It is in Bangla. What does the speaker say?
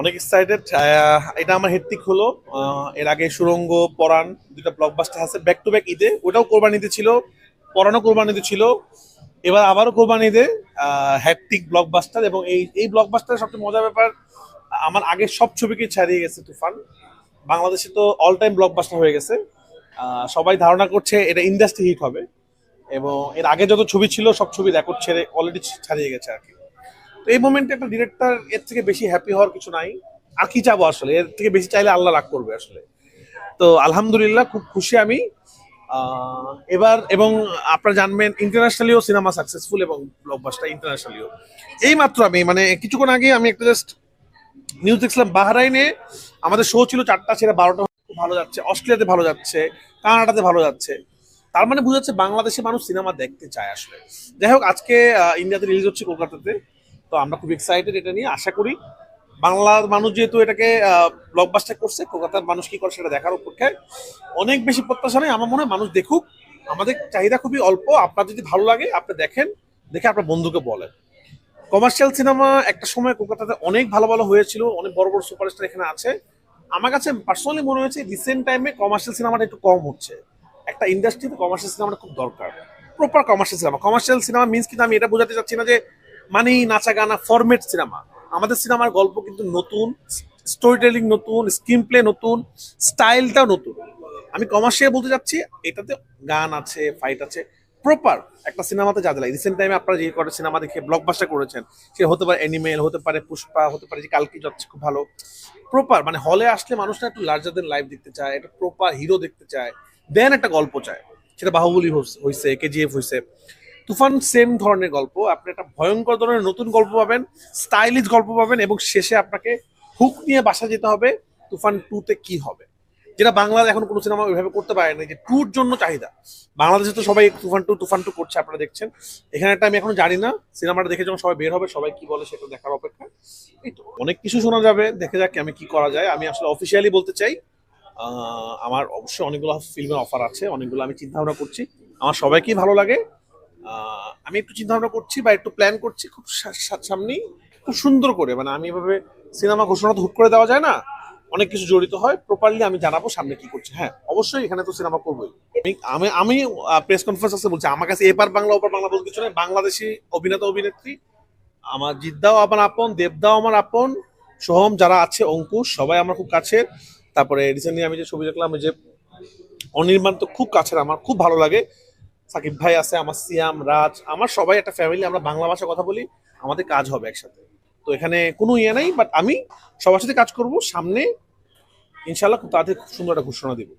অনেক এক্সাইটেড এটা আমার হেডটিক হলো। এর আগে সুরঙ্গ, পরাণ দুটা ব্লকবাস্টার আছে। ব্যাক টু ব্যাক ঈদে ওটাও কোরবানিতে ছিল, পরাণও কোরবানিতে ছিল। এবার আবারও কোরবানিতে হ্যাটটিক ব্লকবাস্টার এবং এই এই ব্লকবাস্টারের সবচেয়ে মজার ব্যাপার, আমার আগের সব ছবিকে ছাড়িয়ে গেছে তুফান। বাংলাদেশে তো অল টাইম ব্লকবাস্টার হয়ে গেছে। সবাই ধারণা করছে এটা ইন্ডাস্ট্রি হিট হবে। এবং এর আগে যত ছবি ছিল, সব ছবি রেকর্ড ছেড়ে অলরেডি ছাড়িয়ে গেছে আর কি। এই মোমেন্টে একটা ডিরেক্টর এর থেকে বেশি হ্যাপি হওয়ার কিছু নাই। আর কি চাবো আসলে, এর থেকে বেশি চাইলে আল্লাহ রাগ করবে আসলে। তো আলহামদুলিল্লাহ, খুব খুশি আমি। এবার এবং আপনারা জানবেন ইন্টারন্যাশনালিও সিনেমা সাকসেসফুল এবং ব্লকবাস্টার ইন্টারন্যাশনালিও এই মাত্র আমি মানে কিছুক্ষণ আগে আমি একটা জাস্ট নিউজ দেখছিলাম বাহরাইনে। আমাদের শো ছিল চারটা ছেড়ে বারোটা ভালো যাচ্ছে, অস্ট্রেলিয়াতে ভালো যাচ্ছে, কানাডাতে ভালো যাচ্ছে। তার মানে বোঝা যাচ্ছে বাংলাদেশে মানুষ সিনেমা দেখতে চায় আসলে। যাই হোক, আজকে ইন্ডিয়াতে রিলিজ হচ্ছে কলকাতাতে। তো আমরা খুব এক্সাইটেড এটা নিয়ে। আশা করি বাংলার মানুষ যেহেতু এটাকে ব্লকবাস্টার করছে, কলকাতার মানুষ কি করে সেটা দেখার অপেক্ষায় অনেক বেশি প্রত্যাশা নেই, আমার মনে হয় মানুষ দেখুক। আমাদের চাহিদা খুবই অল্প, আপনার যদি ভালো লাগে, আপনি দেখেন, দেখে আপনার বন্ধুকে বলেন। কমার্শিয়াল সিনেমা একটা সময় কলকাতাতে অনেক ভালো ভালো হয়েছিল, অনেক বড় বড় সুপারস্টার এখানে আছে। আমার কাছে পার্সোনালি মনে হয়েছে রিসেন্ট টাইমে কমার্শিয়াল সিনেমাটা একটু কম হচ্ছে। একটা ইন্ডাস্ট্রিতে কমার্শিয়াল সিনেমাটা খুব দরকার। Proper commercial cinema commercial cinema means কিন্তু আমি এটা বোঝাতে চাচ্ছি না যে মানে নাচা গানা ফরম্যাট সিনেমা আমাদের সিনেমার গল্প কিন্তু নতুন স্টোরি টেলিং নতুন স্ক্রিন প্লে নতুন স্টাইলটাও নতুন। আমি কমার্শিয়াল বলতে চাচ্ছি, এটাতে গান আছে ফাইট আছে প্রপার একটা সিনেমাতে যা লাগে। রিসেন্ট টাইমে আপনারা যে কটা সিনেমা দেখে ব্লকবাস্টার করেছেন, সে হতে পারে অ্যানিমেল হতে পারে পুষ্পা হতে পারে যে কালকি যাচ্ছে খুব ভালো। প্রপার মানে হলে আসলে মানুষরা একটু লার্জার দেন লাইফ দেখতে চায়, একটা প্রপার হিরো দেখতে চায় দেন একটা গল্প চায়। সেটা বাহুবলী হয়েছে কেজিএফ হয়েছে তুফান সেম ধরনের গল্প। আপনি একটা ভয়ঙ্কর ধরনের নতুন গল্প পাবেন স্টাইলিশ গল্প পাবেন, এবং শেষে আপনাকে হুক নিয়ে বাসা যেতে হবে, তুফান টুতে কি হবে। যেটা বাংলাদেশ এখন কোনো সিনেমা ওইভাবে করতে পারে না, যে টুর জন্য চাহিদা। বাংলাদেশে তো সবাই তুফান টু তুফান টু করছে, আপনারা দেখছেন। এখানে একটা আমি এখন জানি না সিনেমাটা দেখে যখন সবাই বের হবে, সবাই কি বলে সেটা দেখার অপেক্ষা। এই তো, অনেক কিছু শোনা যাবে, দেখে যাক আমি কি করা যায়। আমি আসলে অফিসিয়ালি বলতে চাই আমার অবশ্যই অনেকগুলো ফিল্মের অফার আছে, অনেকগুলো আমি চিন্তা ভাবনা করছি। আমার সবাইকেই ভালো লাগে। আমি একটু চিন্তা ভাবনা করছি বা একটু প্ল্যান করছি খুব সামনেই, খুব সুন্দর করে। মানে আমি এভাবে সিনেমা ঘোষণা তো হুট করে দেওয়া যায় না, অনেক কিছু জড়িত হয়। প্রপারলি আমি জানাব সামনে কি করছি। হ্যাঁ অবশ্যই এখানে তো সিনেমা করবোই। আমি আমি প্রেস কনফারেন্স আছে বলছি, আমার কাছে এপার বাংলা, ওপার বাংলা বলতে কিছু নেই। বাংলাদেশি অভিনেতা, অভিনেত্রী, আমার জিদ্দাও আমার আপন, দেবদাও আমার আপন, সোহম যারা আছে, অঙ্কুশ, সবাই আমার খুব কাছের। তারপরে রিসেন্টলি আমি যে ছবি দেখলাম যে অনির্মাণ তো খুব কাছের, আমার খুব ভালো লাগে। সাকিব ভাই আছে, আমার সিয়াম, রাজ, আমার সবাই একটা ফ্যামিলি আমরা বাংলা ভাষায় কথা বলি, আমাদের কাজ হবে একসাথে। তো এখানে কোনো ইয়ে নাই বাট আমি সবার সাথে কাজ করব, সামনে ইনশাল্লাহ খুব তাড়াতাড়ি খুব সুন্দর একটা ঘোষণা দিব।